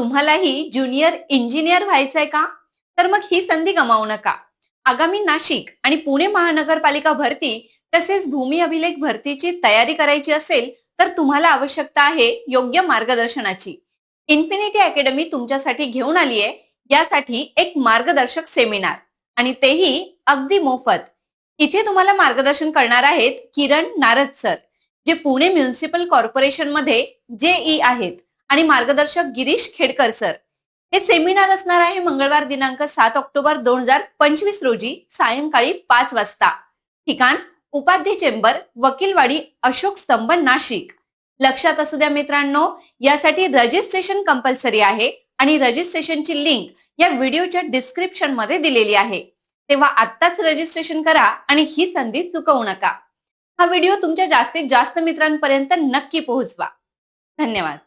तुम्हालाही junior engineer व्हायचंय का? तर मग ही संधी गमावू नका. आगामी नाशिक आणि पुणे महानगरपालिका भरती तसेच भूमी अभिलेख भरतीची तयारी करायची असेल तर तुम्हाला आवश्यकता आहे योग्य मार्गदर्शनाची. इन्फिनिटी अकॅडमी तुमच्यासाठी घेऊन आली आहे यासाठी एक मार्गदर्शक सेमिनार. आणि तेही अगदी मोफत. इथे तुम्हाला मार्गदर्शन करणार आहेत किरण नारद सर जे पुणे म्युन्सिपल कॉर्पोरेशनमध्ये जे ई आहेत. आणि मार्गदर्शक गिरीश खेडकर सर. हे सेमिनार असणार आहे मंगळवार दिनांक सात ऑक्टोबर दोन हजार पंचवीस रोजी सायंकाळी पाच वाजता. ठिकाण उपाध्य चेंबर वकीलवाडी अशोक स्तंभ नाशिक. लक्षात असू द्या मित्रांनो यासाठी रजिस्ट्रेशन कंपल्सरी आहे आणि रजिस्ट्रेशनची लिंक या व्हिडिओच्या डिस्क्रिप्शनमध्ये दिलेली आहे. तेव्हा आत्ताच रजिस्ट्रेशन करा आणि ही संधी चुकवू नका. हा व्हिडिओ तुमच्या जास्तीत जास्त मित्रांपर्यंत नक्की पोहोचवा. धन्यवाद.